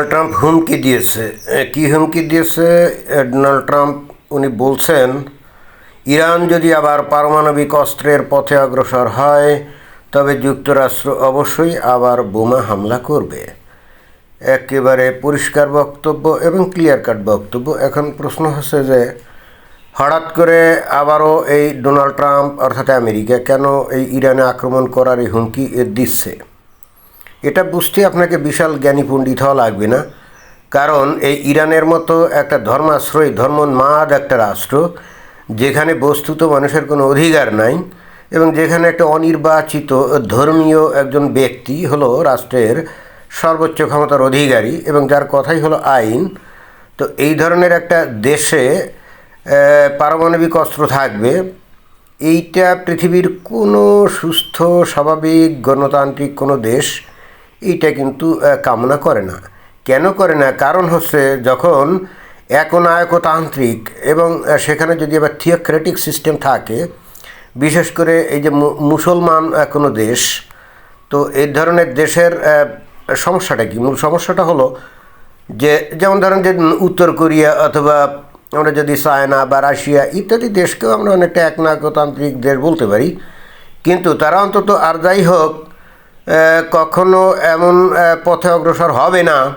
Donald Trump হুমকি দিয়েছে। কি হুমকি দিয়েছে? ডোনাল্ড ট্রাম্প, উনি বলছেন, ইরান যদি আবার পারমাণবিক অস্ত্রের পথে অগ্রসর হয়, তবে যুক্তরাষ্ট্র অবশ্যই আবার বোমা হামলা করবে। একেবারে পরিষ্কার বক্তব্য এবং ক্লিয়ার কাট বক্তব্য। এখন প্রশ্ন হচ্ছে যে, হঠাৎ করে আবারও এই ডোনাল্ড ট্রাম্প, অর্থাৎ আমেরিকা, কেন এই ইরানে আক্রমণ করার এই হুমকি দিচ্ছে? এটা বুঝতে আপনাকে বিশাল জ্ঞানী পণ্ডিত হওয়া লাগবে না। কারণ এই ইরানের মতো একটা ধর্মাশ্রয়, ধর্মোন্মাদ একটা রাষ্ট্র, যেখানে বস্তুত মানুষের কোনো অধিকার নাই এবং যেখানে একটা অনির্বাচিত, ধর্মীয় একজন ব্যক্তি হলো রাষ্ট্রের সর্বোচ্চ ক্ষমতার অধিকারী এবং যার কথাই হলো আইন। তো এই ধরনের একটা দেশে পারমাণবিক অস্ত্র থাকবে। এইটা পৃথিবীর কোনো সুস্থ, স্বাভাবিক, গণতান্ত্রিক কোনো দেশ এইটা কিন্তু কামনা করে না। কেন করে না? কারণ হচ্ছে যখন একনায়কতান্ত্রিক এবং সেখানে যদি আবার থিওক্রেটিক সিস্টেম থাকে, বিশেষ করে এই যে মুসলমান কোনো দেশ, তো এই ধরনের দেশের সমস্যাটা কি? মূল সমস্যাটা হলো যে, যেমন ধরেন যে উত্তর কোরিয়া অথবা আমরা যদি চায়না বা রাশিয়া ইত্যাদি দেশকেও আমরা অনেকটা একনায়কতান্ত্রিক দেশ বলতে পারি। কিন্তু তারা অন্তত আর যাই হোক কখনো এমন পথে অগ্রসর হবে না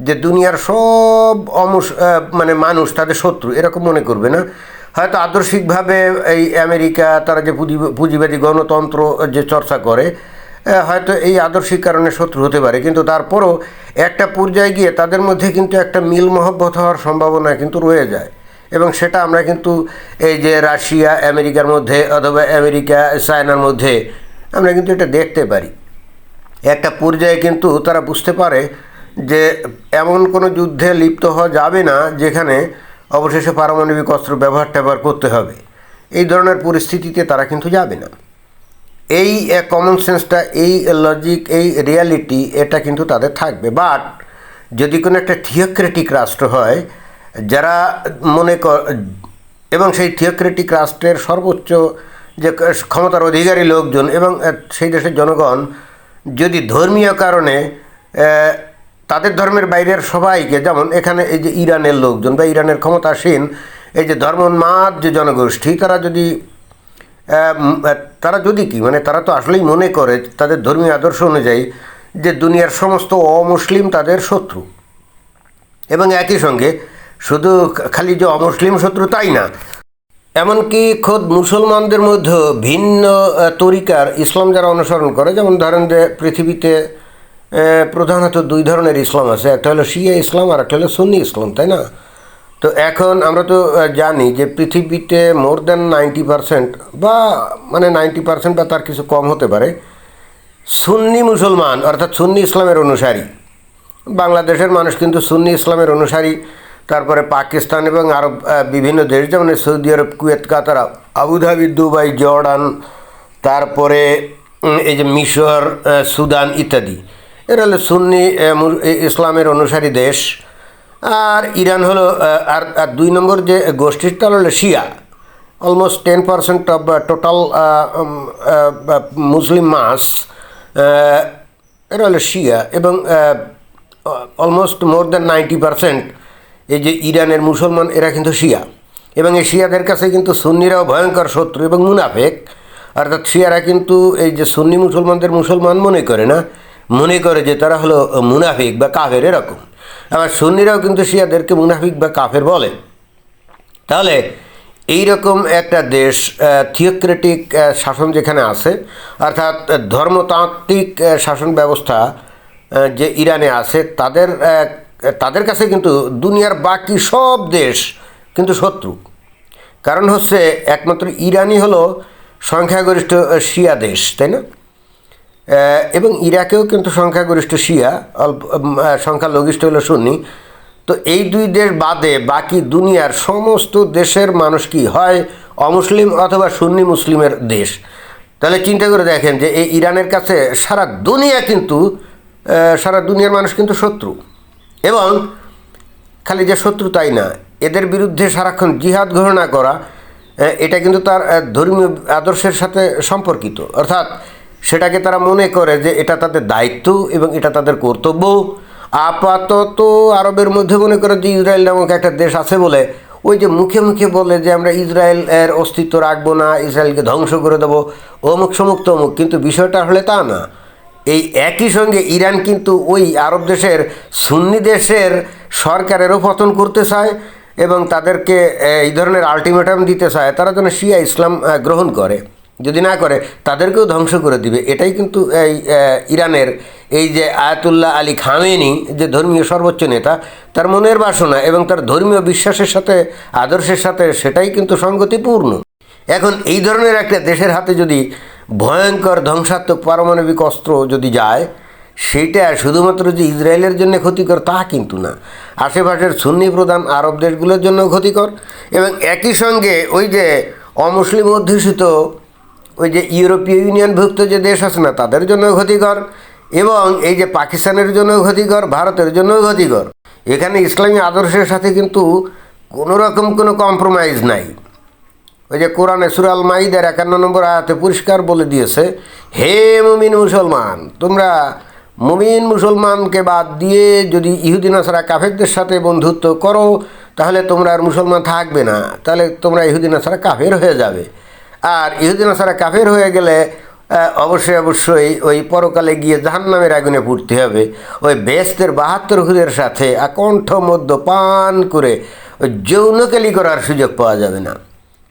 যে দুনিয়ার সব আহ, মানে মানুষ তাদের শত্রু এরকম মনে করবে না। হয়তো আদর্শিকভাবে এই আমেরিকা তারা যে পুঁজি- পুঁজিবাদী গণতন্ত্র যে চর্চা করে হয়তো এই আদর্শিক কারণে শত্রু হতে পারে। কিন্তু তারপরও একটা পর্যায়ে গিয়ে তাদের মধ্যে কিন্তু একটা মিল মহব্বত হওয়ার সম্ভাবনা কিন্তু রয়ে যায়। এবং সেটা আমরা কিন্তু এই যে রাশিয়া আমেরিকার মধ্যে অথবা আমেরিকা চায়নার মধ্যে আমরা কিন্তু এটা দেখতে পারি। একটা পর্যায়ে কিন্তু তারা বুঝতে পারে যে এমন কোনো যুদ্ধে লিপ্ত হওয়া যাবে না যেখানে অবশেষে পারমাণবিক অস্ত্র ব্যবহার ট্যাবহার করতে হবে। এই ধরনের পরিস্থিতিতে তারা কিন্তু যাবে না। এই কমন সেন্সটা এই লজিক এই রিয়ালিটি এটা কিন্তু তাদের থাকবে। বাট যদি কোনো একটা থিওক্রেটিক রাষ্ট্র হয়, যারা মনে কর এবং সেই থিওক্রেটিক রাষ্ট্রের সর্বোচ্চ যে ক্ষমতার অধিকারী লোকজন এবং সেই দেশের জনগণ যদি ধর্মীয় কারণে তাদের ধর্মের বাইরের সবাইকে, যেমন এখানে এই যে ইরানের লোকজন বা ইরানের ক্ষমতাসীন, এই যে ধর্মোন্মাদ যে জনগোষ্ঠী, তারা যদি তারা যদি কি মানে তারা তো আসলেই মনে করে তাদের ধর্মীয় আদর্শ অনুযায়ী যে দুনিয়ার সমস্ত অমুসলিম তাদের শত্রু। এবং একই সঙ্গে শুধু খালি যে অমুসলিম শত্রু তাই না এমনকি খোদ মুসলমানদের মধ্যেও ভিন্ন তরিকার ইসলাম যারা অনুসরণ করে, যেমন ধরেন যে পৃথিবীতে প্রধানত দুই ধরনের ইসলাম আছে, একটা হলো শিয়া ইসলাম আর একটা হলো সুন্নি ইসলাম, তাই না? তো এখন আমরা তো জানি যে পৃথিবীতে মোর দ্যান নাইনটি পারসেন্ট বা মানে নাইনটি পারসেন্ট বা তার কিছু কম হতে পারে সুন্নি মুসলমান, অর্থাৎ সুন্নি ইসলামের অনুসারী। বাংলাদেশের মানুষ কিন্তু সুন্নি ইসলামের অনুসারী তারপরে পাকিস্তান এবং আরব বিভিন্ন দেশ, যেমন সৌদি আরব, Kuwait, Qatar, Abu Dhabi, Dubai, Jordan, তারপরে এই যে মিশর সুদান ইত্যাদি। এরা হলো সুন্নি ইসলামের অনুসারী দেশ। আর ইরান হলো আর আর দুই নম্বর যে গোষ্ঠীটা হলো শিয়া। Almost ten percent of total Muslim mass এরা হলো শিয়া এবং almost more than ninety percent এই যে ইরানের মুসলমান, এরা কিন্তু শিয়া। এবং এই শিয়াদের কাছে কিন্তু সুন্নিরাও ভয়ঙ্কর শত্রু এবং মুনাফেক। অর্থাৎ শিয়ারা কিন্তু এই যে সুন্নি মুসলমানদের মুসলমান মনে করে না, মনে করে যে তারা হলো মুনাফিক বা কাফের এরকম। আবার সুন্নিরাও কিন্তু শিয়াদেরকে মুনাফিক বা কাফের বলে। তাহলে এই রকম একটা দেশ থিওক্রেটিক শাসন যেখানে আছে, অর্থাৎ ধর্মতাত্ত্বিক শাসন ব্যবস্থা যে ইরানে আছে, তাদের তাদের কাছে কিন্তু দুনিয়ার বাকি সব দেশ কিন্তু শত্রু। কারণ হচ্ছে একমাত্র ইরানই হলো সংখ্যাগরিষ্ঠ শিয়া দেশ, তাই না? এবং ইরাকেও কিন্তু সংখ্যাগরিষ্ঠ শিয়া, অল্প সংখ্যালঘিষ্ঠ হলো সুন্নি। তো এই দুই দেশ বাদে বাকি দুনিয়ার সমস্ত দেশের মানুষ কি হয়? অমুসলিম অথবা সুন্নি মুসলিমের দেশ। তাহলে চিন্তা করে দেখেন যে এই ইরানের কাছে সারা দুনিয়া কিন্তু সারা দুনিয়ার মানুষ কিন্তু শত্রু। এবং খালি যে শত্রু তাই না, এদের বিরুদ্ধে সারাক্ষণ জিহাদ ঘোষণা করা এটা কিন্তু তার ধর্মীয় আদর্শের সাথে সম্পর্কিত। অর্থাৎ সেটাকে তারা মনে করে যে এটা তাদের দায়িত্ব এবং এটা তাদের কর্তব্য। আপাতত আরবের মধ্যে মনে করে যে ইসরায়েল নামক একটা দেশ আছে বলে ওই যে মুখে মুখে বলে যে আমরা ইসরায়েল এর অস্তিত্ব রাখব না, ইসরায়েলকে ধ্বংস করে দেবো, অমুক সমুক তমুক। কিন্তু বিষয়টা হলে তা না। এই একই সঙ্গে ইরান কিন্তু ওই আরব দেশের সুন্নি দেশের সরকারেরও পতন করতে চায় এবং তাদেরকে এই ধরনের আলটিমেটাম দিতে চায়। তারা যেন শিয়া ইসলাম গ্রহণ করে। যদি না করে, তাদেরকেও ধ্বংস করে দিবে। এটাই কিন্তু এই ইরানের এই যে আয়াতুল্লাহ আলী খামেনি, যে ধর্মীয় সর্বোচ্চ নেতা, তার মনের বাসনা এবং তার ধর্মীয় বিশ্বাসের সাথে, আদর্শের সাথে, সেটাই কিন্তু সঙ্গতিপূর্ণ। এখন এই ধরনের একটা দেশের হাতে যদি ভয়ঙ্কর ধ্বংসাত্মক পারমাণবিক অস্ত্র যদি যায়, সেটা শুধুমাত্র যে ইসরায়েলের জন্য ক্ষতিকর তা কিন্তু না। আশেপাশের সুন্নি প্রধান আরব দেশগুলোর জন্য ক্ষতিকর এবং একই সঙ্গে ওই যে অমুসলিম অধ্যুষিত ওই যে ইউরোপীয় ইউনিয়নভুক্ত যে দেশ আছে না, তাদের জন্য ক্ষতিকর এবং এই যে পাকিস্তানের জন্য ক্ষতিকর, ভারতের জন্য ক্ষতিকর। এখানে ইসলামী আদর্শের সাথে কিন্তু কোনো রকম কোনো কম্প্রোমাইজ নাই। ওই যে কোরআনে সুরাল মাইদের একান্ন নম্বর আয়াতে পরিষ্কার বলে দিয়েছে, হে মুমিন মুসলমান, তোমরা মুমিন মুসলমানকে বাদ দিয়ে যদি ইহুদিন আসারা কাফেরদের সাথে বন্ধুত্ব করো, তাহলে তোমরা আর মুসলমান থাকবে না। তাহলে তোমরা ইহুদিন আসারা কাফের হয়ে যাবে। আর ইহুদিন আসারা কাফের হয়ে গেলে অবশ্যই অবশ্যই ওই পরকালে গিয়ে জাহান্নামের আগুনে পড়তে হবে। ওই বেস্তের বাহাত্তর হুদের সাথে আকণ্ঠ মধ্য পান করে ওই যৌনকেলি করার সুযোগ পাওয়া যাবে না।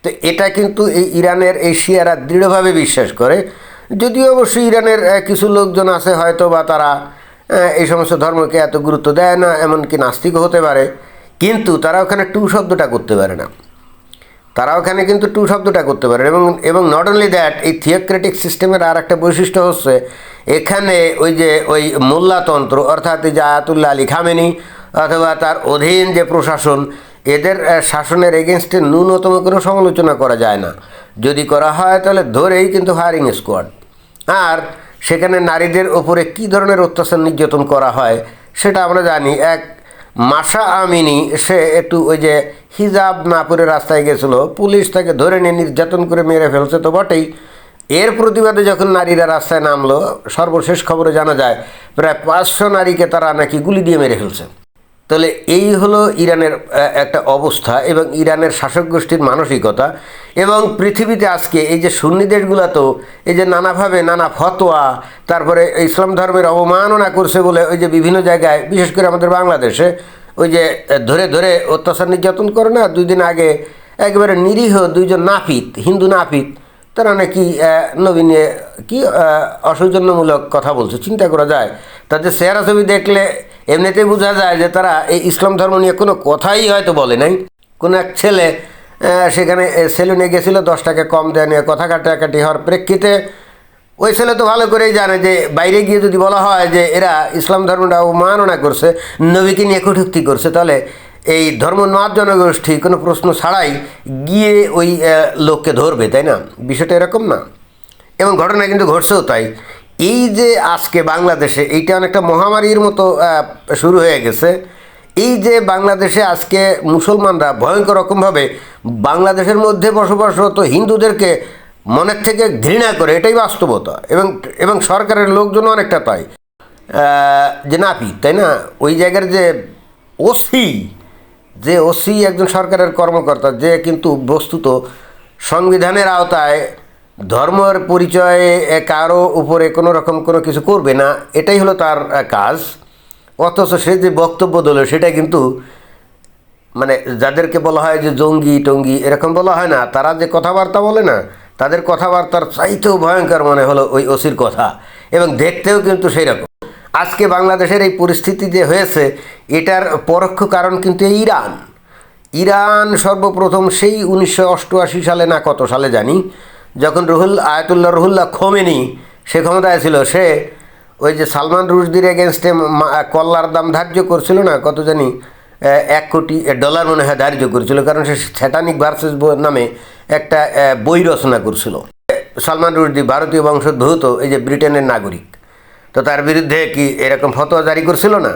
তো এটা কিন্তু এই ইরানের, এই শিয়ারা দৃঢ়ভাবে বিশ্বাস করে। যদিও অবশ্যই ইরানের কিছু লোকজন আছে হয়তো বা তারা এই সমস্ত ধর্মকে এত গুরুত্ব দেয় না, এমনকি নাস্তিকও হতে পারে। কিন্তু তারা ওখানে টু শব্দটা করতে পারে না। তারা ওখানে কিন্তু টু শব্দটা করতে পারে এবং এবং নট অনলি দ্যাট এই থিওক্রেটিক সিস্টেমের আর একটা বৈশিষ্ট্য হচ্ছে, এখানে ওই যে ওই মোল্লাতন্ত্র, অর্থাৎ যে আয়াতুল্লাহ আলী খামেনি, অথবা তার অধীন যে প্রশাসন এদের শাসনের এগেনস্টে ন্যূনতম কোনো সমালোচনা করা যায় না। যদি করা হয়, তাহলে ধরেই কিন্তু ফায়ারিং স্কোয়াড আর সেখানে নারীদের ওপরে কী ধরনের অত্যাচার নির্যাতন করা হয়, সেটা আমরা জানি। এক মাসা আমিনী, সে একটু ওই যে হিজাব না পরে রাস্তায় গেছিল, পুলিশ তাকে ধরে নিয়ে নির্যাতন করে মেরে ফেলছে তো বটেই। এর প্রতিবাদে যখন নারীরা রাস্তায় নামলো, সর্বশেষ খবরে জানা যায়, প্রায় পাঁচশো নারীকে তারা নাকি গুলি দিয়ে মেরে ফেলছে। তাহলে এই হলো ইরানের একটা অবস্থা এবং ইরানের শাসক গোষ্ঠীর মানসিকতা এবং পৃথিবীতে আজকে এই যে সুন্নি দেশগুলো তো, এই যে নানাভাবে নানা ফতোয়া, তারপরে ইসলাম ধর্মের অবমাননা করছে বলে ওই যে বিভিন্ন জায়গায়, বিশেষ করে আমাদের বাংলাদেশে, ওই যে ধরে ধরে অত্যাচার নির্যাতন করে না, দুই দিন আগে একেবারে নিরীহ দুইজন নাপিত, হিন্দু নাপিত তারা নাকি নবীনে কি আহ, অসৌজন্যমূলক কথা বলছে চিন্তা করা যায়। তাদের চেহারা ছবি দেখলে এমনিতেই বোঝা যায় যে তারা এই ইসলাম ধর্ম নিয়ে কোনো কথাই হয়তো বলে নাই। কোনো এক ছেলে সেখানে সেলুনে গেছিল দশ টাকা কম দেয় নিয়ে কথা কাটাকাটি হওয়ার প্রেক্ষিতে ওই ছেলে তো ভালো করেই জানে যে বাইরে গিয়ে যদি বলা হয় যে এরা ইসলাম ধর্মটা অবমাননা করছে নবীকে নিয়ে কটুক্তি করছে তাহলে এই ধর্ম নয় জনগোষ্ঠী কোনো প্রশ্ন ছাড়াই গিয়ে ওই লোককে ধরবে, তাই না? বিষয়টা এরকম না। এবং ঘটনা কিন্তু ঘটছেও তাই। এই যে আজকে বাংলাদেশে, এইটা অনেকটা মহামারীর মতো শুরু হয়ে গেছে। এই যে বাংলাদেশে আজকে মুসলমানরা ভয়ঙ্কর রকমভাবে বাংলাদেশের মধ্যে বসবাসরত হিন্দুদেরকে মনের থেকে ঘৃণা করে, এটাই বাস্তবতা। এবং এবং সরকারের লোকজন অনেকটা তাই। যে নাপি তাই না? ওই জায়গার যে ওসি যে ওসি একজন সরকারের কর্মকর্তা, যে কিন্তু বস্তুত সংবিধানের আওতায় ধর্মের পরিচয়ে কারও উপরে কোনো রকম কোনো কিছু করবে না, এটাই হলো তার কাজ। অথচ সে যে বক্তব্য দিল, সেটা কিন্তু মানে যাদেরকে বলা হয় যে জঙ্গি, টঙ্গি, এরকম বলা হয় না। তারা যে কথাবার্তা বলে না, তাদের কথাবার্তার চাইতেও ভয়ঙ্কর মনে হলো ওই ওসির কথা। এবং দেখতেও কিন্তু সেই রকম আজকে বাংলাদেশের এই পরিস্থিতি যে হয়েছে, এটার পরোক্ষ কারণ কিন্তু ইরান। ইরান সর্বপ্রথম সেই উনিশশো অষ্টআশি সালে না কত সালে জানি, যখন রুহুল, আয়াতুল্লাহ রুহুল্লাহ খোমেনি, সে ক্ষমতায় ছিল, সে ওই যে সালমান রুশদির এগেনস্টে কল্লার দাম ধার্য করছিল না, কত জানি এক কোটি ডলার মনে হয় ধার্য করেছিল, কারণ সে স্যাটানিক ভার্সেস নামে একটা বই রচনা করছিল। সালমান রুশদি ভারতীয় বংশোদ্ভূত, এই যে ব্রিটেনের নাগরিক। তো তার বিরুদ্ধে কি এরকম ফতোয়া জারি করছিল না?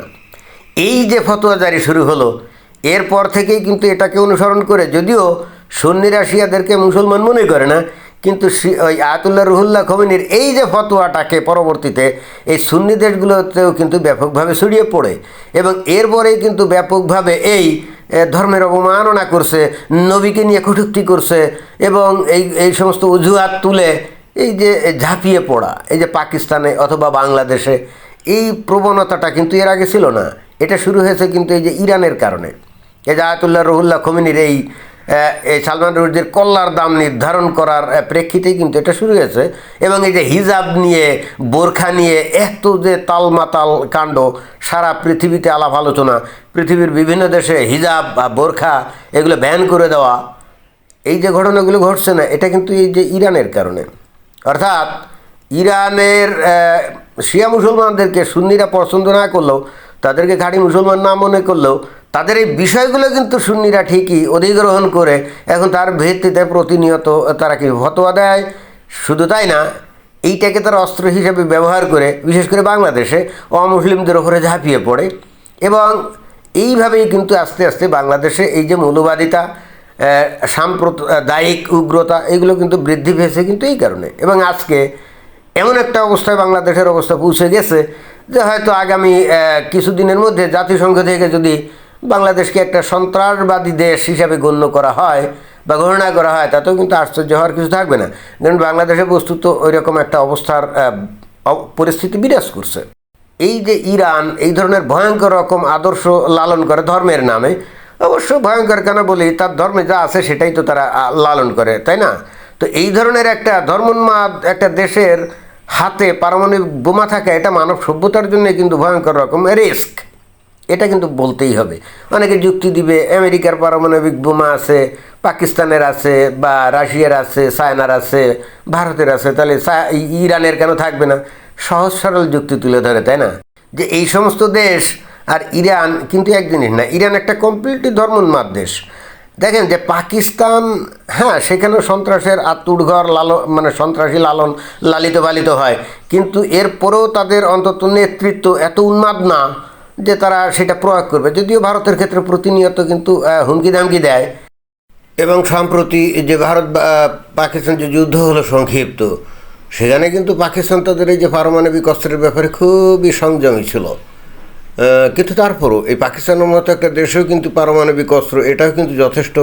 এই যে ফতোয়া জারি শুরু হলো, এরপর থেকেই কিন্তু এটাকে অনুসরণ করে, যদিও সুন্নি রাশিয়াদেরকে মুসলমান মনে করে না, কিন্তু ওই আয়াতুল্লাহ রুহুল্লাহ খমিনীর এই যে ফতোয়াটাকে পরবর্তীতে এই সুন্নি দেশগুলোতেও কিন্তু ব্যাপকভাবে ছড়িয়ে পড়ে এবং এরপরেই কিন্তু ব্যাপকভাবে এই ধর্মের অবমাননা করছে, নবীকে নিয়ে কটূক্তি করছে এবং এই এই সমস্ত অজুহাত তুলে এই যে ঝাঁপিয়ে পড়া, এই যে পাকিস্তানে অথবা বাংলাদেশে, এই প্রবণতাটা কিন্তু এর আগে ছিল না। এটা শুরু হয়েছে কিন্তু এই যে ইরানের কারণে। এই যে আয়াতুল্লাহ রহুল্লাহ খমিনীর এই সালমান রুশদের কল্লার দাম নির্ধারণ করার প্রেক্ষিতেই কিন্তু এটা শুরু হয়েছে। এবং এই যে হিজাব নিয়ে, বোরখা নিয়ে এত যে তালমাতাল কাণ্ড, সারা পৃথিবীতে আলাপ আলোচনা, পৃথিবীর বিভিন্ন দেশে হিজাব বা বোরখা এগুলো ব্যান করে দেওয়া, এই যে ঘটনাগুলো ঘটছে না, এটা কিন্তু এই যে ইরানের কারণে। অর্থাৎ ইরানের শিয়া মুসলমানদেরকে সুন্নিরা পছন্দ না করলেও, তাদেরকে খাঁটি মুসলমান না মনে করলেও, তাদের এই বিষয়গুলো কিন্তু সুন্নিরা ঠিকই অধিগ্রহণ করে, এখন তার ভিত্তিতে প্রতিনিয়ত তারা কি ফতোয়া দেয়? শুধু তাই না, এইটাকে তারা অস্ত্র হিসেবে ব্যবহার করে, বিশেষ করে বাংলাদেশে অমুসলিমদের ওপরে ঝাঁপিয়ে পড়ে এবং এইভাবেই কিন্তু আস্তে আস্তে বাংলাদেশে এই যে মৌলবাদিতা সাম্প্রদায়িক উগ্রতা, এগুলো কিন্তু বৃদ্ধি পেয়েছে কিন্তু এই কারণে। এবং আজকে এমন একটা অবস্থায় বাংলাদেশের অবস্থা পৌঁছে গেছে যে হয়তো আগামী কিছুদিনের মধ্যে জাতিসংঘ থেকে যদি বাংলাদেশকে একটা সন্ত্রাসবাদী দেশ হিসাবে গণ্য করা হয় বা ঘোষণা করা হয়, তাতেও কিন্তু আশ্চর্য হওয়ার কিছু থাকবে না। কারণ বাংলাদেশে বস্তুত ওই রকম একটা অবস্থার পরিস্থিতি বিরাজ করছে। এই যে ইরান, এই ধরনের ভয়ঙ্কর রকম আদর্শ লালন করে ধর্মের নামে অবশ্য ভয়ঙ্কর কেন বলি, তার ধর্মে যা আছে সেটাই তো তারা লালন করে, তাই না? তো এই ধরনের একটা ধর্মোন্মাদ একটা দেশের হাতে পারমাণবিক বোমা থাকা এটা মানব সভ্যতার জন্য কিন্তু ভয়ঙ্কর রকম রিস্ক। এটা কিন্তু বলতেই হবে। অনেকে যুক্তি দিবে, আমেরিকার পারমাণবিক বোমা আছে, পাকিস্তানের আছে, বা রাশিয়ার আছে, চায়নার আছে, ভারতের আছে, তাহলে ইরানের কেন থাকবে না? সহজ সরল যুক্তি তুলে ধরে, তাই না? যে এই সমস্ত দেশ আর ইরান কিন্তু এক জিনিস না, ইরান একটা কমপ্লিটলি ধর্মোন্মাদ দেশ। দেখেন যে পাকিস্তান হ্যাঁ সেখানেও সন্ত্রাসের আত্মুড়ঘর লালন মানে সন্ত্রাসী লালন লালিত পালিত হয়। কিন্তু এরপরেও তাদের অন্তত নেতৃত্ব এত উন্মাদ না যে তারা সেটা প্রয়োগ করবে। যদিও ভারতের ক্ষেত্রে প্রতিনিয়ত কিন্তু হুমকি দামকি দেয়। এবং সম্প্রতি যে ভারত পাকিস্তান যে যুদ্ধ হলো সংক্ষিপ্ত, সেখানে কিন্তু পাকিস্তান তাদের এই যে পারমাণবিক অস্ত্রের ব্যাপারে খুবই সংযমী ছিল। কিন্তু তারপরও এই পাকিস্তানের মতো একটা দেশেও কিন্তু পারমাণবিক অস্ত্র, এটাও কিন্তু যথেষ্ট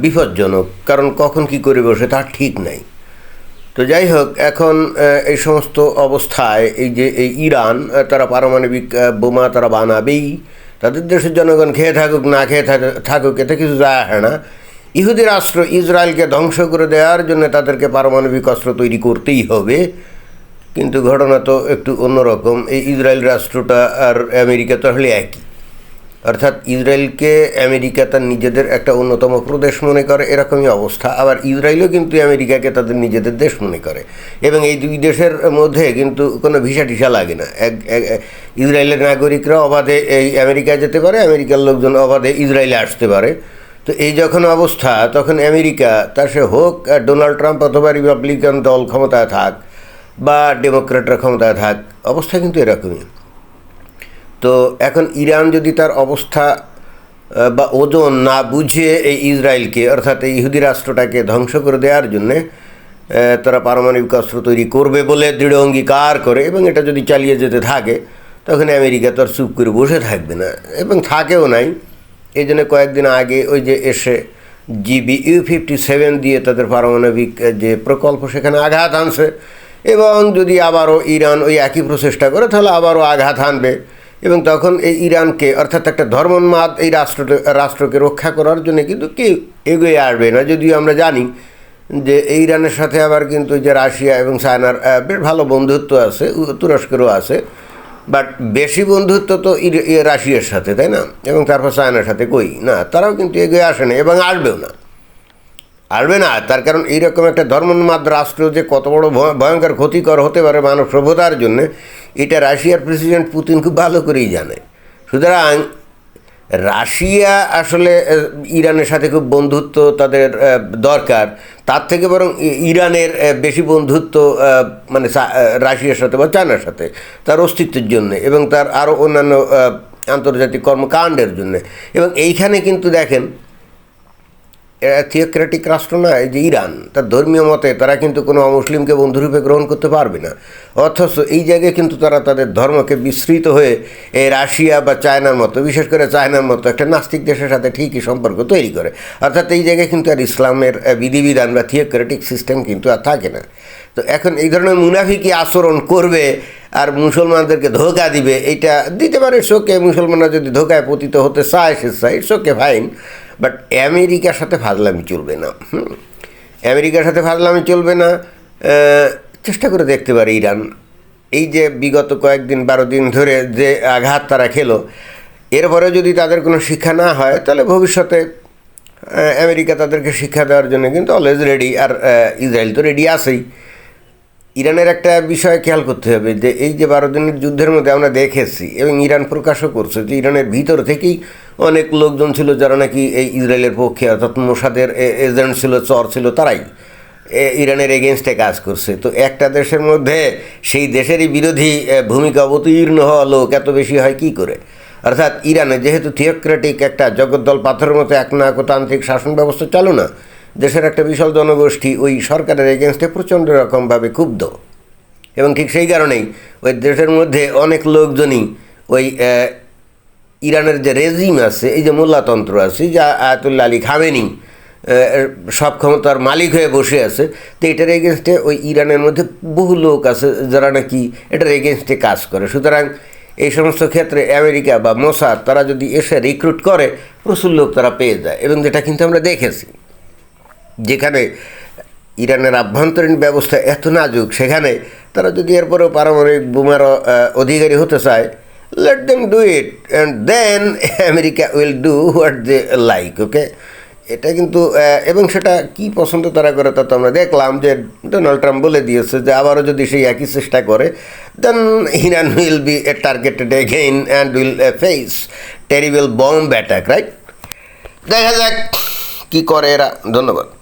বিপজ্জনক। কারণ কখন কি করে বসে তার ঠিক নাই। তো যাই হোক, এখন এই সমস্ত অবস্থায় এই যে এই ইরান তারা পারমাণবিক বোমা তারা বানাবেই। তাদের দেশের জনগণ খেয়ে থাকুক, না খেয়ে থাক- থাকুক, এতে কিছু যায় আসে না। ইহুদি রাষ্ট্র ইসরায়েলকে ধ্বংস করে দেওয়ার জন্য তাদেরকে পারমাণবিক অস্ত্র তৈরি করতেই হবে। কিন্তু ঘটনা তো একটু অন্যরকম। এই ইসরায়েল রাষ্ট্রটা আর আমেরিকা তো আসলে একই। অর্থাৎ ইসরায়েলকে আমেরিকা তার নিজেদের একটা অন্যতম প্রদেশ মনে করে, এরকমই অবস্থা। আবার ইসরায়েলও কিন্তু আমেরিকাকে তাদের নিজেদের দেশ মনে করে। এবং এই দুই দেশের মধ্যে কিন্তু কোনো ভিসা টিসা লাগে না। এক ইসরায়েলের নাগরিকরা অবাধে এই আমেরিকায় যেতে পারে, আমেরিকার লোকজন অবাধে ইসরায়েলে আসতে পারে। তো এই যখন অবস্থা, তখন আমেরিকা তার সে হোক ডোনাল্ড ট্রাম্প অথবা রিপাবলিকান দল ক্ষমতায় থাক বা ডেমোক্রেটরা ক্ষমতায় থাক, অবস্থা কিন্তু এরকমই। তো এখন ইরান যদি তার অবস্থা বা ওজন না বুঝে এই ইসরায়েলকে, অর্থাৎ এই ইহুদি রাষ্ট্রটাকে ধ্বংস করে দেওয়ার জন্যে তারা পারমাণবিক অস্ত্র তৈরি করবে বলে দৃঢ় অঙ্গীকার করে, এবং এটা যদি চালিয়ে যেতে থাকে, তখন আমেরিকা তো আর চুপ করে বসে থাকবে না, এবং থাকেও নাই। এই জন্য কয়েকদিন আগে ওই যে এসে জিবি ইউ ফিফটি সেভেন দিয়ে তাদের পারমাণবিক যে প্রকল্প, সেখানে আঘাত আনছে এবং যদি আবারও ইরান ওই একই প্রচেষ্টা করে, তাহলে আবারও আঘাত আনবে এবং তখন এই ইরানকে, অর্থাৎ একটা ধর্মোন্মাদ এই রাষ্ট্র, রাষ্ট্রকে রক্ষা করার জন্য কিন্তু কেউ এগিয়ে আসবে না। যদিও আমরা জানি যে ইরানের সাথে আবার কিন্তু যে রাশিয়া এবং চায়নার বেশ ভালো বন্ধুত্ব আছে তুরস্কেরও আছে। বাট বেশি বন্ধুত্ব তো রাশিয়ার সাথে, তাই না? এবং তারপর চায়নার সাথে কই? না, তারাও কিন্তু এগিয়ে আসে না এবং আসবেও না। আসবে না, তার কারণ এইরকম একটা ধর্মোন্মাদ রাষ্ট্র যে কত বড় ভয়- ভয়ঙ্কর ক্ষতিকর হতে পারে মানব সভ্যতার জন্য, এটা রাশিয়ার প্রেসিডেন্ট পুতিন খুব ভালো করেই জানে। সুতরাং রাশিয়া আসলে ইরানের সাথে খুব বন্ধুত্ব তাদের দরকার। তার থেকে বরং ইরানের বেশি বন্ধুত্ব মানে রাশিয়ার সাথে বা চায়নার সাথে তার অস্তিত্বের জন্য এবং তার আরও অন্যান্য আন্তর্জাতিক কর্মকাণ্ডের জন্য। এবং এইখানে কিন্তু দেখেন থিওক্রেটিক রাষ্ট্র না, এই যে ইরান, তার ধর্মীয় মতে তারা কিন্তু কোনো অমুসলিমকে বন্ধুরূপে গ্রহণ করতে পারবে না। অথচ এই জায়গায় কিন্তু তারা তাদের ধর্মকে বিস্তৃত হয়ে এই রাশিয়া বা চায়নার মতো, বিশেষ করে চায়নার মতো একটা নাস্তিক দেশের সাথে ঠিকই সম্পর্ক তৈরি করে। অর্থাৎ এই জায়গায় কিন্তু আর ইসলামের বিধিবিধান বা থিওক্রেটিক সিস্টেম কিন্তু আর থাকে না। তো এখন এই ধরনের মুনাফিকি আচরণ করবে আর মুসলমানদেরকে ধোকা দিবে এটা দিতে পারে শোকে মুসলমানরা যদি ধোকায় পতিত হতে চায়, সে চায় শোকে ফাইন বাট আমেরিকার সাথে ফাজলামি চলবে না, হুম। আমেরিকার সাথে ফাজলামি চলবে না চেষ্টা করে দেখতে পারে ইরান এই যে বিগত কয়েকদিন, বারো দিন ধরে যে আঘাত তারা খেলো, এরপরে যদি তাদের কোনো শিক্ষা না হয়, তাহলে ভবিষ্যতে আমেরিকা তাদেরকে শিক্ষা দেওয়ার জন্য কিন্তু অলওয়েজ রেডি আর ইসরায়েল তো রেডি আছেই ইরানের একটা বিষয় খেয়াল করতে হবে যে এই যে বারো দিনের যুদ্ধের মধ্যে আমরা দেখেছি এবং ইরান প্রকাশও করছে যে ইরানের ভিতর থেকেই অনেক লোকজন ছিল যারা নাকি এই ইসরায়েলের পক্ষে, অর্থাৎ মোসাদের এজেন্ট ছিল, চর ছিল, তারাই ইরানের এগেনস্টে কাজ করছে। তো একটা দেশের মধ্যে সেই দেশেরই বিরোধী ভূমিকা অবতীর্ণ হওয়া লোক এত বেশি হয় কি করে? অর্থাৎ ইরানে যেহেতু থিওক্রেটিক একটা জগদ্দল পাথরের মতো একনায়কতান্ত্রিক শাসন ব্যবস্থা চালু না দেশের একটা বিশাল জনগোষ্ঠী ওই সরকারের এগেনস্টে প্রচণ্ড রকমভাবে ক্ষুব্ধ। এবং ঠিক সেই কারণেই ওই দেশের মধ্যে অনেক লোকজনই ওই ইরানের যে রেজিম আছে, এই যে মোল্লাতন্ত্র আছে, যা আয়াতুল্লা আলী খামেনি সব ক্ষমতার মালিক হয়ে বসে আছে, তো এটার এগেনস্টে ওই ইরানের মধ্যে বহু লোক আছে যারা নাকি এটার এগেনস্টে কাজ করে। সুতরাং এই সমস্ত ক্ষেত্রে আমেরিকা বা মোসাদ, তারা যদি এসে রিক্রুট করে, প্রচুর লোক তারা পেয়ে যায়। এবং যেটা কিন্তু আমরা দেখেছি। যেখানে ইরানের আভ্যন্তরীণ ব্যবস্থা এত নাজুক, সেখানে তারা যদি এরপরেও পারমাণবিক বোমার অধিকারী হতে চায় let them do it and then America will do what they like okay এটা কিন্তু এবং সেটা কি পছন্দ তারা করে তা তো আমরা দেখলাম যে ডোনাল্ড ট্রাম্প বলে দিয়েছে যে আবারও যদি সেই একই চেষ্টা করে then Iran will be a targeted again and will a face terrible bomb attack right দেখা যাক কী করে এরা। ধন্যবাদ।